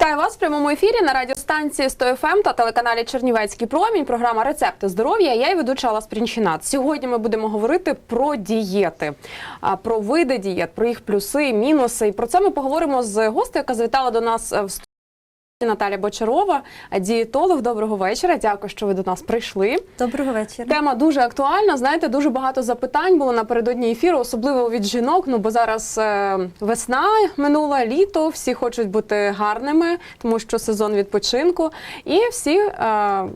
Вітаю вас в прямому ефірі на радіостанції 100FM та телеканалі Чернівецький промінь. Програма Рецепти здоров'я. Я і ведуча Алла Спрінчинат. Сьогодні ми будемо говорити про дієти, про види дієт, про їх плюси, мінуси. І про це ми поговоримо з гостею, яка завітала до нас е, в студію. Наталя Бочарова, дієтолог. Доброго вечора. Дякую, що ви до нас прийшли. Доброго вечора. Тема дуже актуальна. Знаєте, дуже багато запитань було напередодні ефіру, особливо від жінок. Ну бо зараз е, весна минула, літо, всі хочуть бути гарними, тому що сезон відпочинку. І всі, е,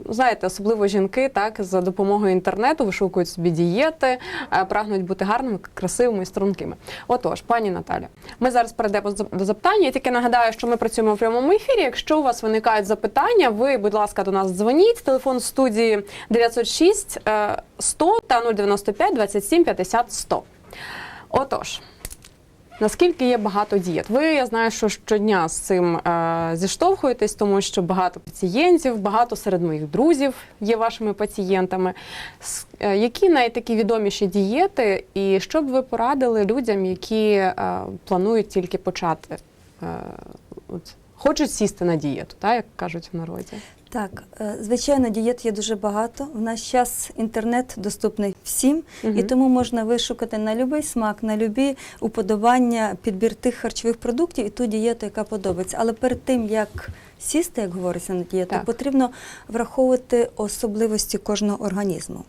знаєте, особливо жінки, так за допомогою інтернету вишукують собі дієти, е, прагнуть бути гарними, красивими і стрункими. Отож, пані Наталя, ми зараз перейдемо до запитань. Я тільки нагадаю, що ми працюємо в прямому ефірі. Якщо у вас виникають запитання, ви, будь ласка, до нас дзвоніть. Телефон студії 906 е, 100 та 095 27 50 100. Отож. Наскільки є багато дієт? Ви я знаю, що щодня з цим е, зіштовхуєтесь, тому що багато пацієнтів, багато серед моїх друзів є вашими пацієнтами. С- е, які найтакі відоміші дієти, і що б ви порадили людям, які е, планують тільки почати? Е, от, хочуть сісти на дієту, так, як кажуть в народі? Так, е, звичайно, дієт є дуже багато. В наш час інтернет доступний всім, і тому можна вишукати на будь-який смак, на любі уподобання, підбір тих харчових продуктів і ту дієту, яка подобається. Але перед тим як сісти, як говориться на дієту, Так. потрібно враховувати особливості кожного організму.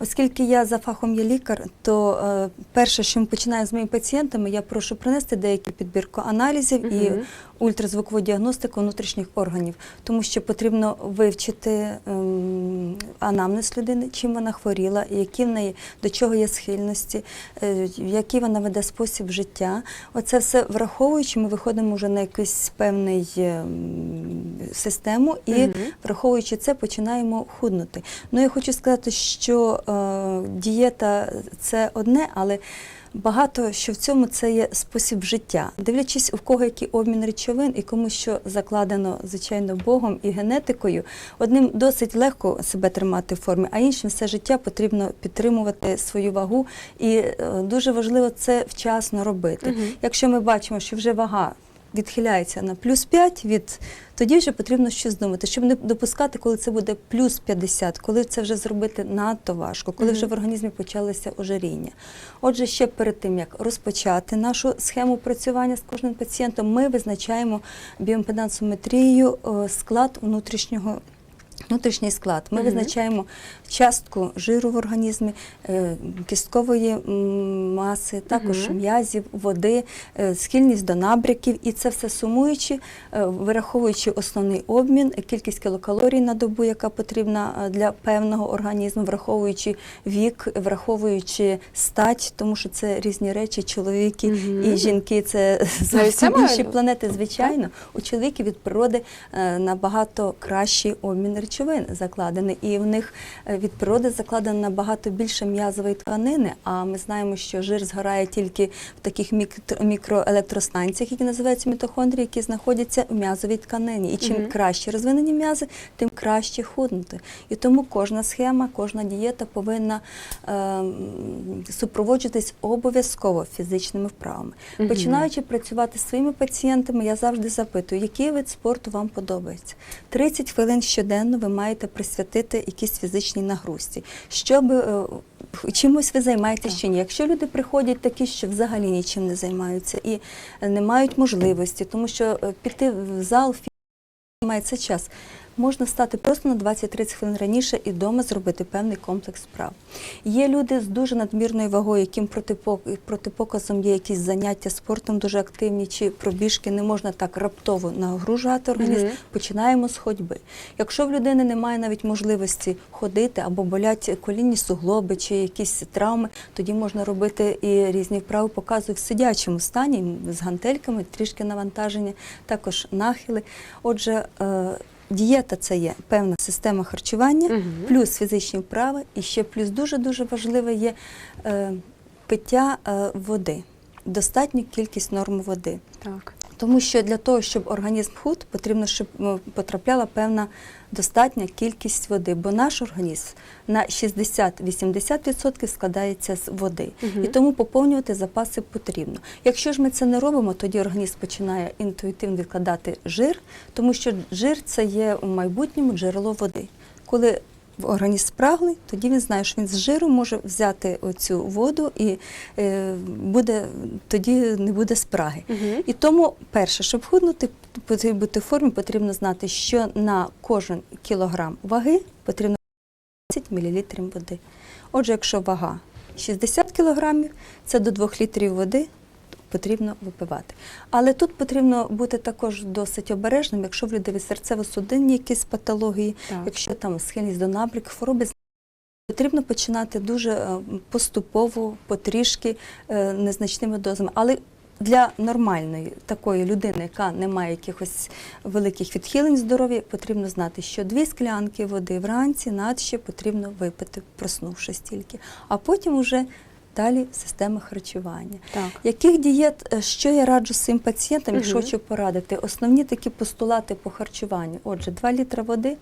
Оскільки я за фахом є лікар, то е, перше, що ми починаємо з моїми пацієнтами, я прошу принести деякі підбірку аналізів і ультразвукову діагностику внутрішніх органів, тому що потрібно вивчити ем, анамнез людини, чим вона хворіла, які в неї до чого є схильності, е, який вона веде спосіб життя. Оце все враховуючи, ми виходимо вже на якийсь певний ем, систему і Мгм. враховуючи це, починаємо худнути. Ну я хочу сказати, що е, дієта це одне, але Багато що в цьому це є спосіб життя, дивлячись, у кого який обмін речовин і кому що закладено, звичайно, Богом і генетикою. Одним досить легко себе тримати в формі, а іншим все життя потрібно підтримувати свою вагу. І е, дуже важливо це вчасно робити. Мгм. Якщо ми бачимо, що вже вага відхиляється на плюс 5, від тоді вже потрібно щось думати, щоб не допускати, коли це буде плюс 50, коли це вже зробити надто важко, коли вже в організмі почалося ожиріння. Отже, ще перед тим як розпочати нашу схему працювання з кожним пацієнтом, ми визначаємо біомпедансометрією е, склад внутрішнього. Внутрішній склад. Ми Мгм. визначаємо частку жиру в організмі, е, кісткової маси, також Мгм. м'язів, води, е, схильність до набряків, і це все сумуючи, е, вираховуючи основний обмін, кількість кілокалорій на добу, яка потрібна для певного організму, враховуючи вік, враховуючи стать, тому що це різні речі, чоловіки Мгм. і жінки це це зовсім інші планети. Звичайно, у чоловіків від природи набагато кращий обмін речовин закладений, і в них е, від природи закладено набагато більше м'язової тканини. А ми знаємо, що жир згорає тільки в таких мікроелектростанціях, які називаються мітохондрії, які знаходяться в м'язовій тканині. І чим Мгм. краще розвинені м'язи, тим краще худнути. І тому кожна схема, кожна дієта повинна е, супроводжуватись обов'язково фізичними вправами. Мгм. Починаючи працювати зі своїми пацієнтами, я завжди запитую, який вид спорту вам подобається. 30 хвилин щоденно ви маєте присвятити якійсь фізичній нагрузці. Щоб е, чимось ви займаєтесь чи ні. Якщо люди приходять такі, що взагалі нічим не займаються і е, не мають можливості, тому що е, піти в зал має це час. Можна стати просто на 20-30 хвилин раніше і вдома зробити певний комплекс справ. Є люди з дуже надмірною вагою, яким протипок- протипоказом є якісь заняття спортом дуже активні чи пробіжки. Не можна так раптово нагружати організм. Мгм. Починаємо з ходьби. Якщо в людини немає навіть можливості ходити або болять колінні суглоби чи якісь травми, тоді можна робити і різні вправи, показую в сидячому стані з гантельками, трішки навантаження, також нахили. Отже, е, Дієта це є певна система харчування, угу. плюс фізичні вправи, і ще плюс дуже дуже важливе є е, пиття е, води, достатню кількість норм води. Так. Тому що для того, щоб організм худ, потрібно, щоб потрапляла певна достатня кількість води, бо наш організм на 60-80% складається з води. Мгм. І тому поповнювати запаси потрібно. Якщо ж ми це не робимо, тоді організм починає інтуїтивно відкладати жир, тому що жир це є у майбутньому джерело води. Коли організм спраглий, тоді він знає, що він з жиру може взяти оцю воду і е, буде, тоді не буде спраги. Мгм. І тому, перше, щоб худнути, потрібно бути в формі, потрібно знати, що на кожен кілограм ваги потрібно 10 мл води. Отже, якщо вага 60 кілограмів, це до 2 літрів води потрібно випивати. Але тут потрібно бути також досить обережним, якщо в людей серцево-судинні якісь патології, Так. якщо там схильність до набряку, хвороби. Потрібно починати дуже е, поступово, потрішки, е, незначними дозами. Але для нормальної такої людини, яка не має якихось великих відхилень здоров'я, потрібно знати, що дві склянки води вранці надще потрібно випити, проснувшись тільки, а потім уже далі система харчування. Так. Яких дієт, е, що я раджу своїм пацієнтам, і що хочу порадити? Основні такі постулати по харчуванню. Отже, 2 літра води.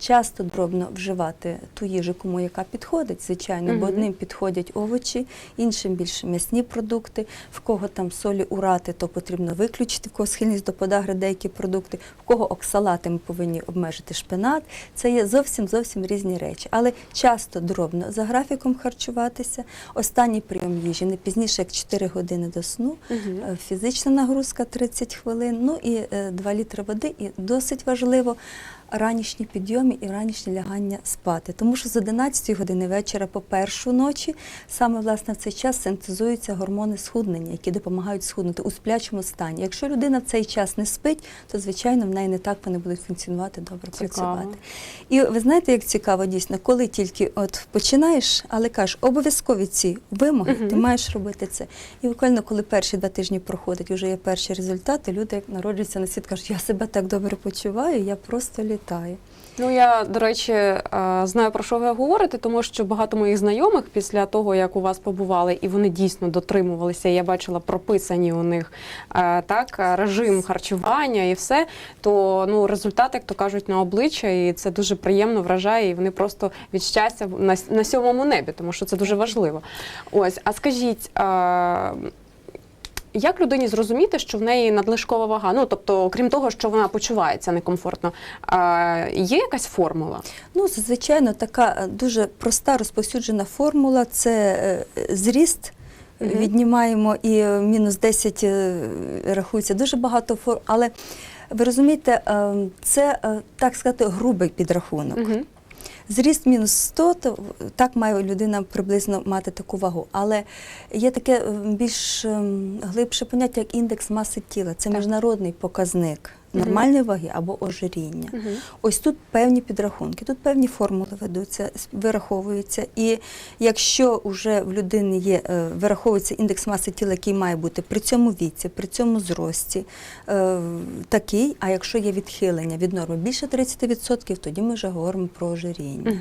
Часто дробно вживати ту їжу, кому яка підходить, звичайно, бо одним підходять овочі, іншим більше м'ясні продукти. В кого там солі урати, то потрібно виключити, в кого схильність до подагри деякі продукти, в кого оксалати ми повинні обмежити шпинат. Це є зовсім зовсім різні речі. Але часто дробно за графіком харчуватися. Останній прийом їжі не пізніше як 4 години до сну. Е, Фізична нагрузка 30 хвилин, ну і 2 літри води. І досить важливо ранішні підйоми і ранішнє лягання спати. Тому що з 11 години вечора по першу ночі саме власне в цей час синтезуються гормони схуднення, які допомагають схуднути у сплячому стані. Якщо людина в цей час не спить, то звичайно в неї не так вони будуть функціонувати добре, Цікаво. працювати. І ви знаєте, як цікаво дійсно, коли тільки от починаєш, але кажеш, обов'язкові ці вимоги, Мгм. ти маєш робити це. І буквально, коли перші два тижні проходять, вже є перші результати, люди як народжуються на світ, кажуть, я себе так добре почуваю, я просто літаю. Ну я до речі е, знаю про що ви говорите, тому що багато моїх знайомих після того, як у вас побували, і вони дійсно дотримувалися. Я бачила прописані у них е, так е, режим харчування і все. То ну результат, як то кажуть, на обличчя, і це дуже приємно вражає. І вони просто від щастя на, на сьомому небі, тому що це дуже важливо. Ось, а скажіть. Як людині зрозуміти, що в неї надлишкова вага? Ну тобто, окрім того, що вона почувається некомфортно, є якась формула? Ну, звичайно, така е, дуже проста розповсюджена формула це е, зріст. Мгм. Віднімаємо і е, мінус 10 е, рахується дуже багато форм. Але ви розумієте, е, це так сказати грубий підрахунок. Угу. Зріст мінус 100, то так має людина приблизно мати таку вагу. Але є таке е, більш ем, глибше поняття, як індекс маси тіла. Це Так. міжнародний показник. Нормальної ваги або ожиріння. Ось тут певні підрахунки, тут певні формули ведуться, вираховуються. І якщо вже в людини є, е, вираховується індекс маси тіла, який має бути при цьому віці, при цьому зрості, е, такий, а якщо є відхилення від норми більше 30%, тоді ми вже говоримо про ожиріння.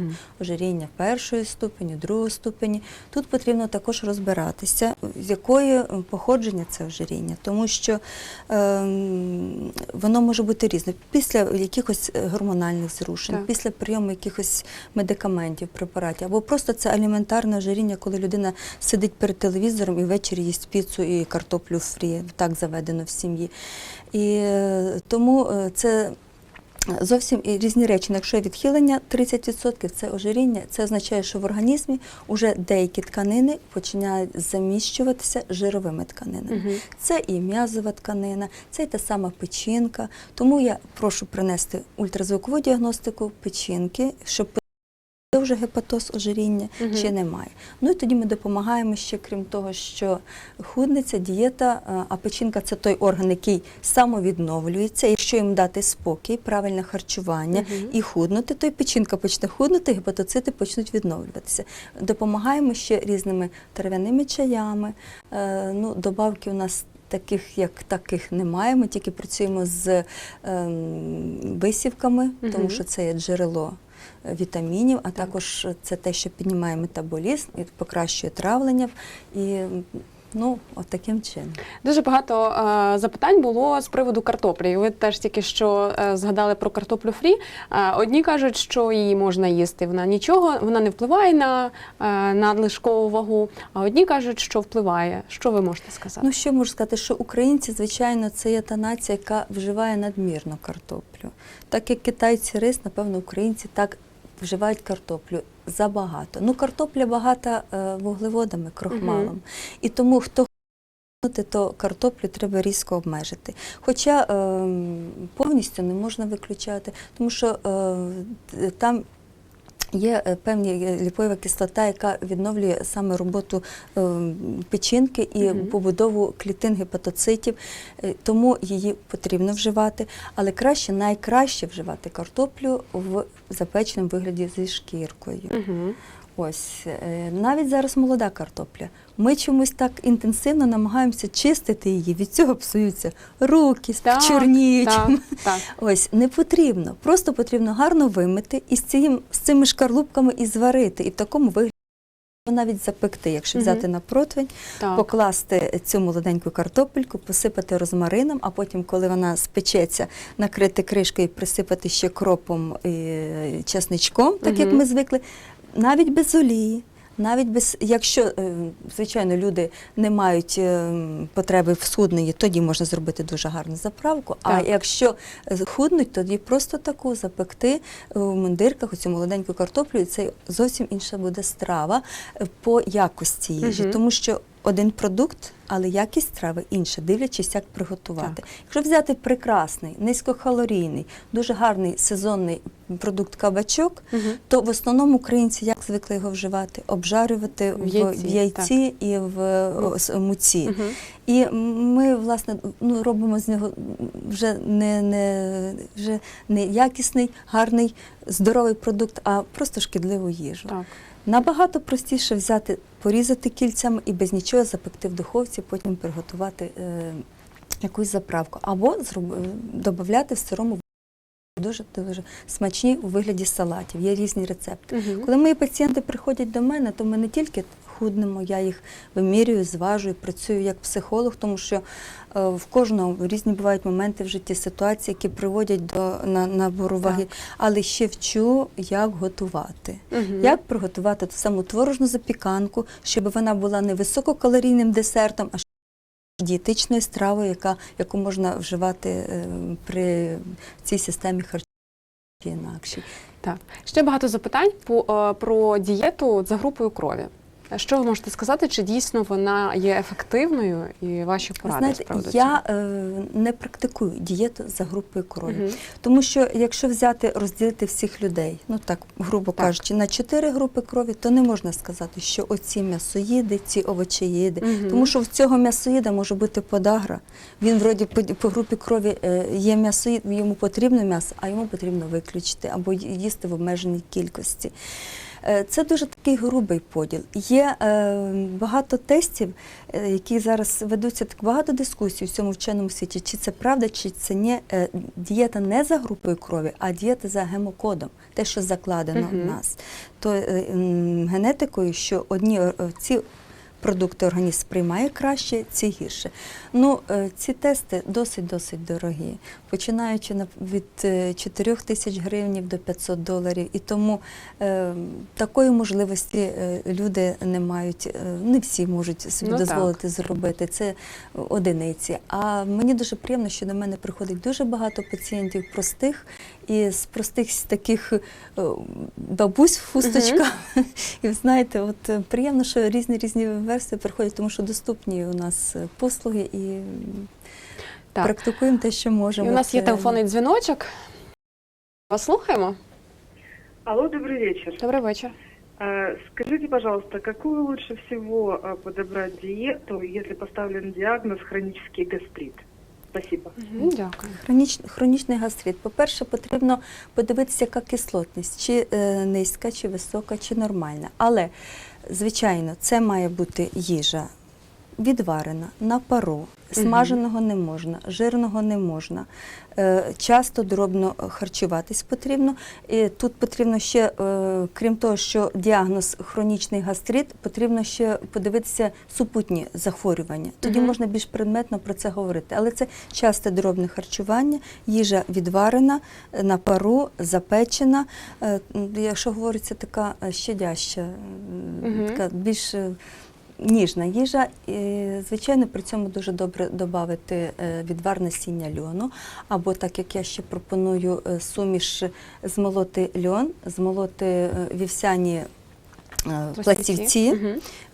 Ожиріння першої ступені, другої ступені. Тут потрібно також розбиратися, з якої е, походження це ожиріння, тому що ем, воно може бути різне. Після якихось е, гормональних зрушень, Так. після прийому якихось медикаментів, препаратів, або просто це аліментарне ожиріння, коли людина сидить перед телевізором і ввечері їсть піцу і картоплю фрі, так заведено в сім'ї. І е, тому е, це Зовсім і різні речі. Ну, Якщо відхилення 30% це ожиріння, це означає, що в організмі вже деякі тканини починають заміщуватися жировими тканинами. Угу. Це і м'язова тканина, це і та сама печінка. Тому я прошу принести ультразвукову діагностику печінки, щоб це вже гепатоз ожиріння Мгм. чи немає. Ну і тоді ми допомагаємо ще, крім того, що худниця, дієта, а- а печінка це той орган, який самовідновлюється. Якщо їм дати спокій, правильне харчування Мгм. і худнути, то і печінка почне худнути, гепатоцити почнуть відновлюватися. Допомагаємо ще різними трав'яними чаями. Е, ну, добавки у нас. Таких як таких немає. Ми тільки працюємо з ем, висівками, тому що це є джерело е, вітамінів, а також це те, що піднімає метаболізм і покращує травлення. І Ну, от таким чином. Дуже багато е, запитань було з приводу картоплі. І Ви теж тільки що е, згадали про картоплю фрі. Е, одні кажуть, що її можна їсти. Вона нічого, вона не впливає на е, надлишкову вагу. А одні кажуть, що впливає. Що ви можете сказати? Ну, що можу сказати, що українці, звичайно, це є та нація, яка вживає надмірно картоплю. Так як китайці рис, напевно, українці так вживають картоплю забагато. Ну, картопля багата е, вуглеводами, крохмалом. Угу. І тому хто хоче, то картоплю треба різко обмежити. Хоча е, повністю не можна виключати, тому що е, там Є е, певні е, ліпоєва кислота, яка відновлює саме роботу е, печінки і угу. побудову клітин гепатоцитів, тому її потрібно вживати. Але краще, найкраще вживати картоплю в запеченому вигляді зі шкіркою. Угу. Ось е, навіть зараз молода картопля. Ми чомусь так інтенсивно намагаємося чистити її. Від цього псуються руки, чорніють. так, так. Ось не потрібно. Просто потрібно гарно вимити і з, цим, з цими шкарлупками і зварити. І в такому вигляді навіть запекти, якщо взяти на противень, так. покласти цю молоденьку картопельку, посипати розмарином, а потім, коли вона спечеться, накрити кришкою і присипати ще кропом і чесничком, так як ми звикли, навіть без олії. Навіть без, якщо, е, звичайно, люди не мають е, потреби в схудненні, тоді можна зробити дуже гарну заправку. А Так. якщо худнуть, тоді просто таку запекти в мундирках, оцю молоденьку картоплю, і це зовсім інша буде страва е, по якості їжі. угу. Тому що один продукт, але якість страви інша, дивлячись, як приготувати. Якщо взяти прекрасний, низькокалорійний, дуже гарний сезонний продукт кабачок, Мгм. то в основному українці як звикли його вживати? Обжарювати В яйці, в яйці і в с- муці. Мгм. І ми, власне, ну, робимо з нього вже не, не, вже не якісний, гарний, здоровий продукт, а просто шкідливу їжу. Так. Набагато простіше взяти, порізати кільцями і без нічого запекти в духовці, потім приготувати е, якусь заправку. Або зроб, додати в сирому дуже дуже смачні у вигляді салатів. Є різні рецепти. Угу. Коли мої пацієнти приходять до мене, то ми не тільки худнемо, я їх вимірюю, зважую, працюю як психолог, тому що е, в кожного різні бувають моменти в житті, ситуації, які приводять до на, набору ваги, але ще вчу, як готувати. Мгм. Як приготувати ту саму творожну запіканку, щоб вона була не висококалорійним десертом, а дієтичною стравою, яка, яку можна вживати е, при цій системі харчування інакшій. Так. Ще багато запитань по, е, про дієту за групою крові. Що ви можете сказати, чи дійсно вона є ефективною і ваші поради Знаєте, я е, не практикую дієту за групою крові. Мгм. Тому що якщо взяти розділити всіх людей, ну так грубо Так. кажучи, на чотири групи крові, то не можна сказати, що оці м'ясоїди, ці овочеїди. Мгм. Тому що в цього м'ясоїда може бути подагра. Він вроді по, по групі крові е, є м'ясоїд, йому потрібно м'ясо, а йому потрібно виключити або їсти в обмеженій кількості. Е, Це дуже такий грубий поділ. Є е, багато тестів, е, які зараз ведуться так багато дискусій у цьому вченому світі, чи це правда, чи це не дієта не за групою крові, а дієта за гемокодом, те, що закладено угу. в нас. То генетикою, що одні ці продукти організм сприймає краще, ці гірше. Ну, е, ці тести досить-досить дорогі, починаючи на- від е, 4 тисяч гривень до 500 доларів. І тому е, такої можливості е, люди не мають, е, не всі можуть собі Ну, так. дозволити зробити. Це одиниці. А мені дуже приємно, що до мене приходить дуже багато пацієнтів простих і з простих с- таких е, бабусь в хусточках. І ви знаєте, от е, приємно, що різні різні версії приходять, тому що доступні у нас е, послуги і м, Так. практикуємо те, що І можемо. у нас є Це- телефонний дзвіночок. Вас слухаємо. Алло, добрый вечер. Добрий вечір. Э, Скажите, пожалуйста, какую лучше всего э, подобрать диету, если поставлен диагноз хронический гастрит? Спасибо. Дякую. Хроніч, хронічний гастрит. По-перше, потрібно подивитися, яка кислотність, чи е, низька, чи висока, чи нормальна. Але, звичайно, це має бути їжа відварена на пару. Смаженого не можна, жирного не можна. Е, Часто дробно харчуватись потрібно. І тут потрібно ще, е, крім того, що діагноз хронічний гастрит, потрібно ще подивитися супутні захворювання. Тоді можна більш предметно про це говорити. Але це часте дробне харчування, їжа відварена на пару, запечена. Е, Якщо говориться така щадяща, така більш ніжна їжа. І, звичайно, при цьому дуже добре додати е, відвар насіння льону. Або так як я ще пропоную е, суміш змолоти льон, змолоти е, вівсяні е, пластівці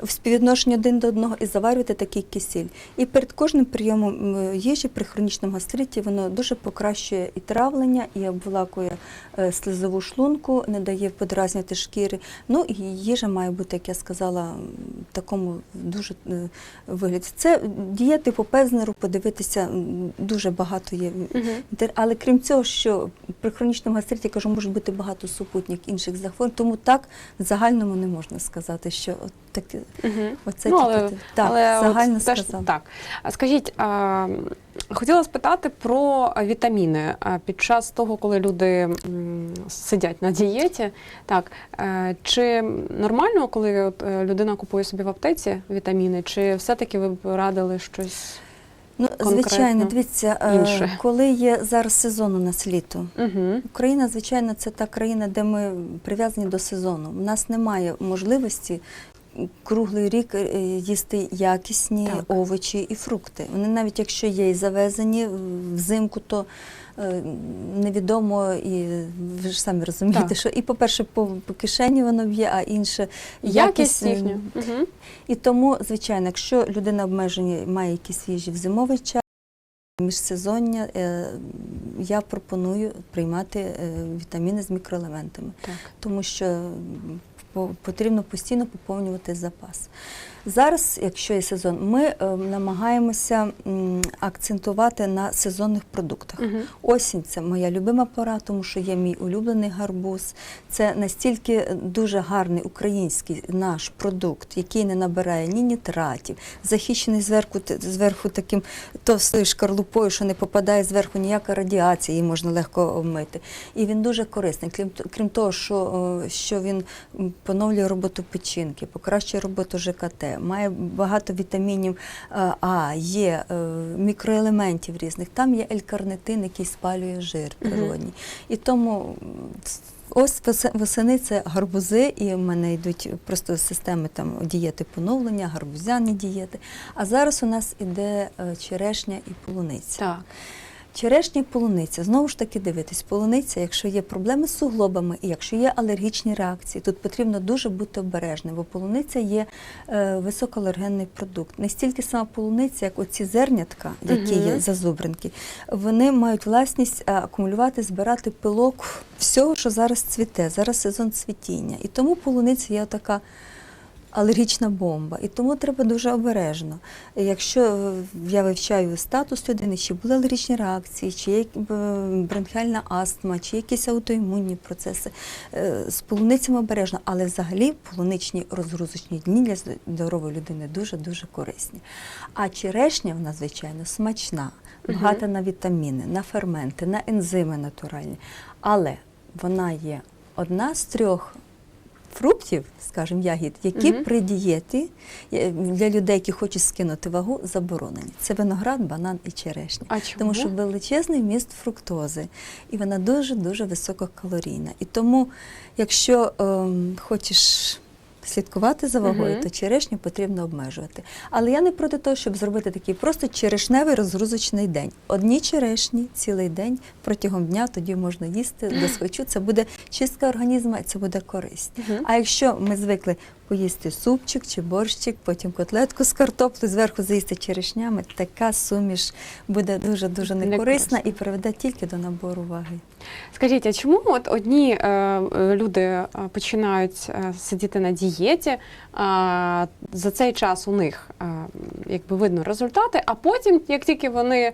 в співвідношенні один до одного і заварювати такий кисіль. І перед кожним прийомом їжі при хронічному гастриті воно дуже покращує і травлення, і обволакує е, слизову шлунку, не дає подразнити шкіри. Ну і їжа має бути, як я сказала, в такому дуже е, вигляді. Це дієти по Пезнеру, подивитися дуже багато є. Інтер- Але крім цього, що при хронічному гастриті, я кажу, може бути багато супутніх інших захворювань, тому так в загальному не можна сказати, що от таке. Мгм. Оце ну, тільки але, ти- так, але от загально теж сказала. так. Скажіть, а, хотіла спитати про вітаміни. А Під час того, коли люди сидять на дієті, так е, чи нормально, коли от, е, людина купує собі в аптеці вітаміни, чи все-таки ви б радили щось? Ну, звичайно, дивіться, е, інше? коли є зараз сезон у нас літо. Угу. Україна, звичайно, це та країна, де ми прив'язані до сезону. У нас немає можливості круглий рік е, їсти якісні Так. овочі і фрукти. Вони навіть якщо є і завезені взимку, то невідомо і ви ж самі розумієте, Так. що і, по-перше, по, по кишені воно б'є, а інше Якість е, їхня. Угу. І тому, звичайно, якщо людина обмежені має якісь їжі в зимовий час, міжсезоння, е, я пропоную приймати е, вітаміни з мікроелементами, Так. тому що по- потрібно постійно поповнювати запас. Зараз, якщо є сезон, ми е, намагаємося м, акцентувати на сезонних продуктах. Угу. Осінь це моя любима пора, тому що є мій улюблений гарбуз. Це настільки дуже гарний український наш продукт, який не набирає ні нітратів, захищений зверху, зверху таким товстою шкарлупою, що не попадає зверху ніяка радіація, її можна легко обмити. І він дуже корисний. Крім, крім того, що, е, що він поновлює роботу печінки, покращує роботу ЖКТ, має багато вітамінів е, А, є е, мікроелементів різних. Там є елькарнитин, який спалює жир природній. І тому ось восени це гарбузи, і в мене йдуть просто системи там дієти поновлення, гарбузяні дієти. А зараз у нас іде е, черешня і полуниця. Так. Черешня і полуниця. Знову ж таки дивитись, полуниця, якщо є проблеми з суглобами і якщо є алергічні реакції, тут потрібно дуже бути обережним, бо полуниця є е, високоалергенний продукт. Не стільки сама полуниця, як оці зернятка, які Мгм. є зазубринки, вони мають власність е, акумулювати, збирати пилок всього, що зараз цвіте. Зараз сезон цвітіння. І тому полуниця є така алергічна бомба. І тому треба дуже обережно. Якщо е, я вивчаю статус людини, чи були алергічні реакції, чи є е, бронхіальна астма, чи якісь аутоімунні процеси, е, з полуницями обережно, але взагалі полуничні розгрузочні дні для здорової людини дуже-дуже корисні. А черешня, вона, звичайно, смачна, багата на вітаміни, на ферменти, на ензими натуральні. Але вона є одна з трьох фруктів, скажімо, ягід, які угу. при дієті е, для людей, які хочуть скинути вагу, заборонені. Це виноград, банан і черешня. А чому? Тому що величезний вміст фруктози, і вона дуже-дуже висококалорійна. І тому, якщо ем, хочеш слідкувати за вагою, Мгм. то черешню потрібно обмежувати. Але я не проти того, щоб зробити такий просто черешневий розгрузочний день. Одні черешні цілий день протягом дня тоді можна їсти до схочу. Це буде чистка організму, і це буде користь. Мгм. А якщо ми звикли поїсти супчик чи борщик, потім котлетку з картоплею, зверху заїсти черешнями, така суміш буде дуже дуже некорисна і приведе тільки до набору ваги. Скажіть, а чому от одні е, люди е, починають е, сидіти на дієті, а за цей час у них е, якби видно результати, а потім, як тільки вони е,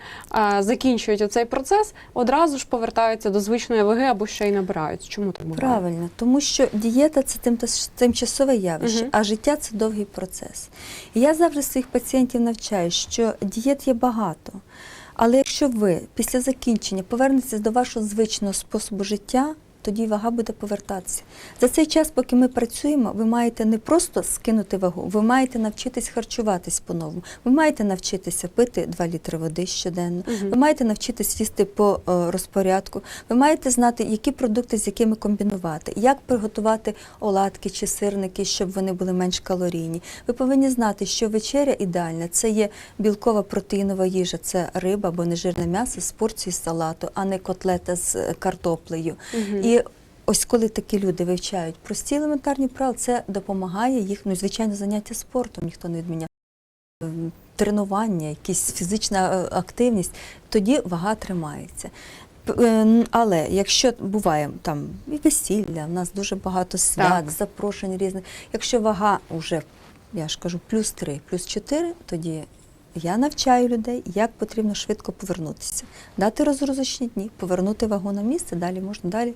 закінчують оцей процес, одразу ж повертаються до звичної ваги або ще й набирають. Чому так буває? Правильно, тому що дієта це тимчасове явище. Краще. Мгм. А життя це довгий процес. І я завжди своїх пацієнтів навчаю, що дієт є багато. Але якщо ви після закінчення повернетеся до вашого звичного способу життя, тоді вага буде повертатися. За цей час, поки ми працюємо, ви маєте не просто скинути вагу, ви маєте навчитись харчуватись по-новому. Ви маєте навчитися пити 2 літри води щоденно. Мгм. Ви маєте навчитись їсти по е, розпорядку. Ви маєте знати, які продукти з якими комбінувати, як приготувати оладки чи сирники, щоб вони були менш калорійні. Ви повинні знати, що вечеря ідеальна це є білкова протеїнова їжа, це риба або нежирне м'ясо з порції салату, а не котлета з е, картоплею. Мгм. І ось коли такі люди вивчають прості елементарні правила, це допомагає їх, ну звичайно, заняття спортом ніхто не відміняє. Ем, Тренування, якась фізична е, активність, тоді вага тримається. Е, Але якщо буває там і весілля, в нас дуже багато свят, Так. запрошень різних. Якщо вага вже, я ж кажу, плюс 3, плюс 4, тоді я навчаю людей, як потрібно швидко повернутися, дати розгрузочні дні, повернути вагу на місце, далі можна далі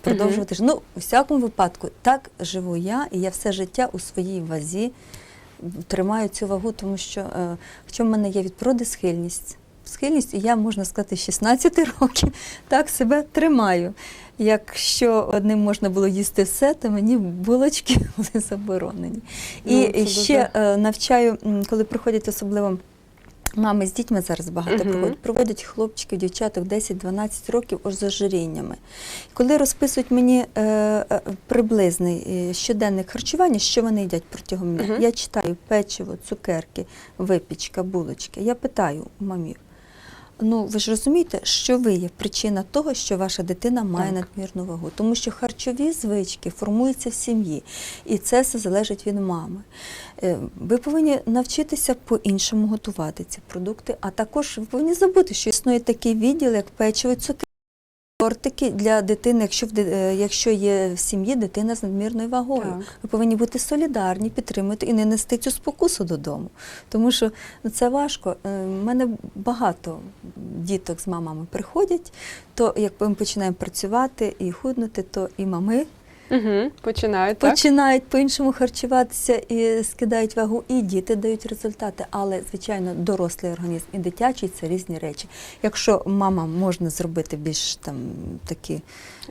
продовжувати. жити. Ну, у всякому випадку, так живу я, і я все життя у своїй вазі тримаю цю вагу, тому що е, в чому в мене є від природи схильність. Схильність, і я, можна сказати, 16 років так себе тримаю. Якщо одним можна було їсти все, то мені булочки були заборонені. Ну, І це ще е, навчаю, коли приходять особливо мами з дітьми зараз багато uh -huh. проводять хлопчиків, дівчаток 10-12 років ось з ожиріннями. Коли розписують мені е, е, приблизний е, щоденник харчування, що вони їдять протягом дня, Мгм. я читаю печиво, цукерки, випічка, булочки. Я питаю мамів. Ну, ви ж розумієте, що ви є причина того, що ваша дитина має Так. надмірну вагу, тому що харчові звички формуються в сім'ї, і це все залежить від мами. Е, Ви повинні навчитися по-іншому готувати ці продукти, а також ви повинні забути, що існує такий відділ, як печиво і цукерки. Тортики для дитини, якщо в е, якщо є в сім'ї дитина з надмірною вагою, Так. ви повинні бути солідарні, підтримувати і не нести цю спокусу додому. Тому що ну, це важко. У мене багато діток з мамами приходять, то як ми починаємо працювати і худнути, то і мами Угу. Починають, так? починають по-іншому харчуватися і скидають вагу, і діти дають результати. Але, звичайно, дорослий організм і дитячий це різні речі. Якщо мама можна зробити більш там такі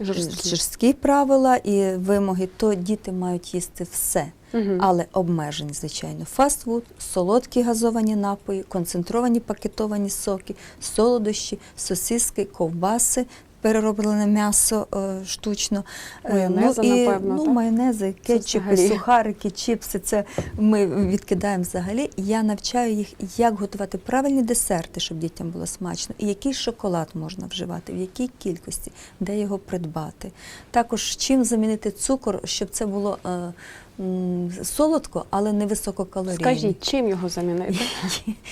Жорсткі. жорсткі правила і вимоги, то діти мають їсти все. Мгм. Але обмежені, звичайно, фастфуд, солодкі газовані напої, концентровані пакетовані соки, солодощі, сосиски, ковбаси. Перероблене м'ясо е, штучно, Е, Майонези, ну, і, напевно, ну, так? майонези, кетчупи, сухарики, чіпси. Це ми відкидаємо взагалі. Я навчаю їх, як готувати правильні десерти, щоб дітям було смачно, і який шоколад можна вживати, в якій кількості, де його придбати. Також чим замінити цукор, щоб це було е, солодко, але не висококалорійно. Скажіть, чим його замінити?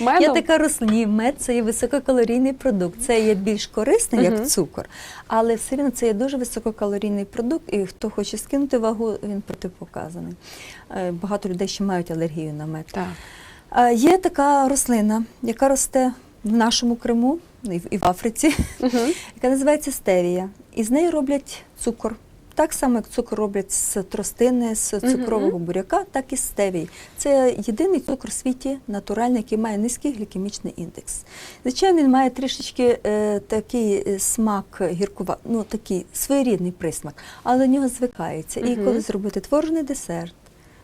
Я така рослині, мед це є висококалорійний продукт. Це є більш корисний, як цукор, але все рівно це є дуже висококалорійний продукт, і хто хоче скинути вагу, він протипоказаний. Е, Багато людей ще мають алергію на мед. Так. Е, Є така рослина, яка росте в нашому Криму і в і в Африці, яка називається стевія. І з неї роблять цукор. Так само, як цукор роблять з тростини, з цукрового буряка, так і з стевії. Це єдиний цукор в світі натуральний, який має низький глікемічний індекс. Звичайно, він має трішечки е, такий е, смак гіркува, ну такий своєрідний присмак, але до нього звикається. І коли зробити творожний десерт,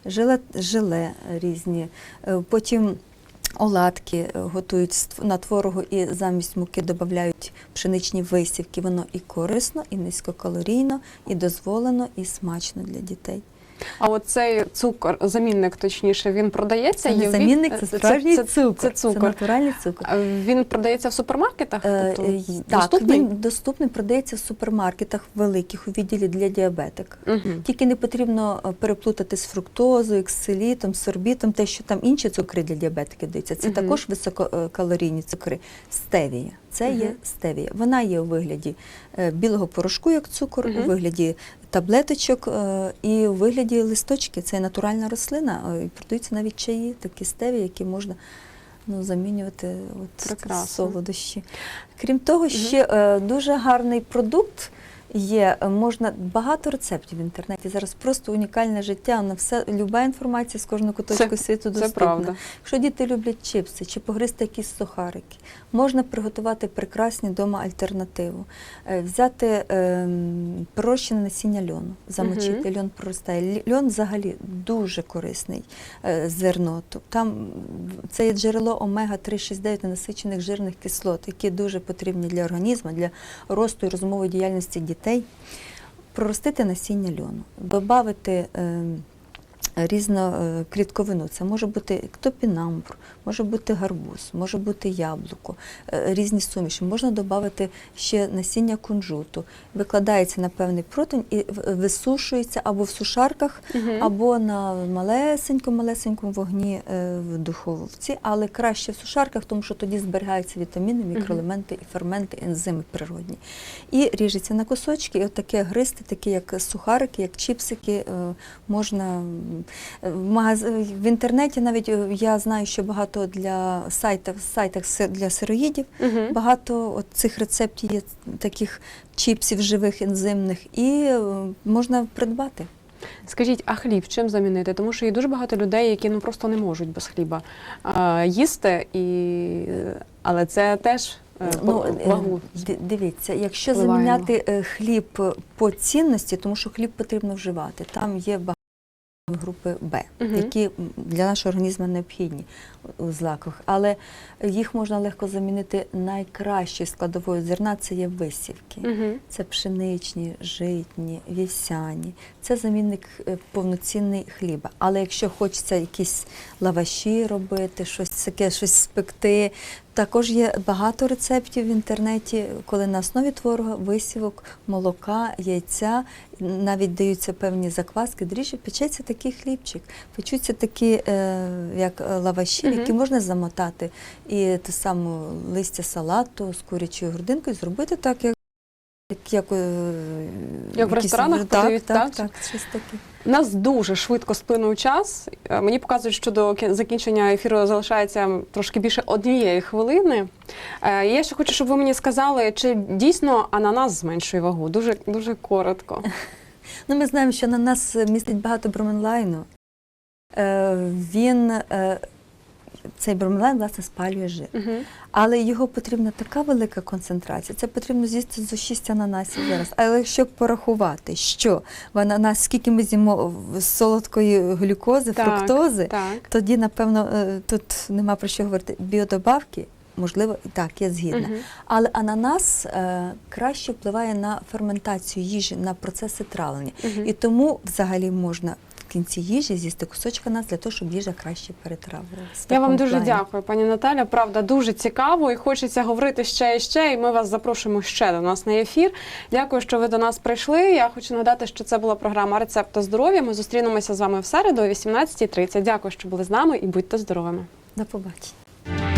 желе, желе різні, е, потім оладки е, готують на творогу і замість муки додають пшеничні висівки. Воно і корисно, і низькокалорійно, і дозволено, і смачно для дітей. А от цей цукор, замінник точніше, він продається? Це не замінник, це справжній це, цукор. Це цукор. натуральний цукор. А Він продається в супермаркетах? Е, Тобто, е, Так, доступний? він доступний, продається в супермаркетах великих у відділі для діабетик. Мгм. Тільки не потрібно е, переплутати з фруктозою, ексилітом, сорбітом, те, що там інші цукри для діабетики даються. Це Мгм. також висококалорійні цукри. Стевія. Це є стевія. Вона є у вигляді е, білого порошку, як цукор, у вигляді таблеточок е, і у вигляді листочки. Це натуральна рослина. е, І продаються навіть чаї, такі стеві, які можна ну, замінювати от Прекрасно. солодощі. Крім того, ще е, дуже гарний продукт. Є е, можна багато рецептів в інтернеті. Зараз просто унікальне життя. На все люба інформація з кожного куточку Це- світу Це доступна. правда. Якщо діти люблять чипси чи погризти якісь сухарики, можна приготувати прекрасні вдома альтернативу. Е, Взяти ем, пророщене насіння льону, замочити, льон проростає. Льон взагалі дуже корисний е, зерно. Ту- Там це є джерело омега-3, 6, 9 жирних кислот, які дуже потрібні для організму, для росту і розумової діяльності дітей. Проростити насіння льону, додати різну е. Це може бути топінамбур, може бути гарбуз, може бути яблуко, е, різні суміші. Можна додати ще насіння кунжуту. Викладається на певний противень і висушується або в сушарках, Мгм. або на малесенькому малесенькому вогні е, в духовці, але краще в сушарках, тому що тоді зберігаються вітаміни, мікроелементи і ферменти, ензими природні. І ріжеться на кусочки, і от таке гристи, такі як сухарики, як чіпсики, можна в, інтернеті. Навіть е, я знаю, що багато для сайтів, сайтах для сироїдів. Мгм. Багато от цих рецептів є таких чіпсів живих ензимних, і е, можна придбати. Скажіть, а хліб чим замінити? Тому що є дуже багато людей, які ну просто не можуть без хліба а, їсти, і... але це теж е, Ну, е, вагу. дивіться, якщо заміняти е, хліб по цінності, тому що хліб потрібно вживати, там є багато групи Б, які для нашого організму необхідні у злаках, але їх можна легко замінити найкращою складовою зерна це є висівки. Угу. Це пшеничні, житні, вівсяні. Це замінник е, повноцінний хліба. Але якщо хочеться якісь лаваші робити, щось таке, щось спекти. Також є багато рецептів в інтернеті, коли на основі творога, висівок, молока, яйця, навіть даються певні закваски, дріжджі, печеться такий хлібчик, печуться такі, е, як лаваші, які можна замотати і те саме листя салату з курячою грудинкою, зробити так, як як, як, е, Як в ресторанах так, подають, так, так? так, щось таке. У нас дуже швидко сплинув час. Е, Мені показують, що до закінчення ефіру залишається трошки більше однієї хвилини. Е, Я ще хочу, щоб ви мені сказали, чи дійсно ананас зменшує вагу? Дуже дуже коротко. Ну, ми знаємо, що на нас містить багато броменлайну. Е, він, цей броменлайн, власне, спалює жир. Угу. Але його потрібна така велика концентрація. Це потрібно з'їсти зо 6 ананасів зараз. Але якщо порахувати, що в ананас, скільки ми з'їмо солодкої глюкози, Так, фруктози, Так. тоді, напевно, е, тут нема про що говорити. Біодобавки, можливо, і так, я згідна. Мгм. Але ананас е, краще впливає на ферментацію їжі, на процеси травлення. Мгм. І тому взагалі можна в кінці їжі з'їсти кусочок ананас для того, щоб їжа краще перетравлювалася. Я вам дуже плані. дякую, пані Наталя. Правда, дуже цікаво і хочеться говорити ще і ще. І ми вас запрошуємо ще до нас на ефір. Дякую, що ви до нас прийшли. Я хочу нагадати, що це була програма Рецепти здоров'я. Ми зустрінемося з вами в середу о 18.30. Дякую, що були з нами і будьте здоровими. До побачення.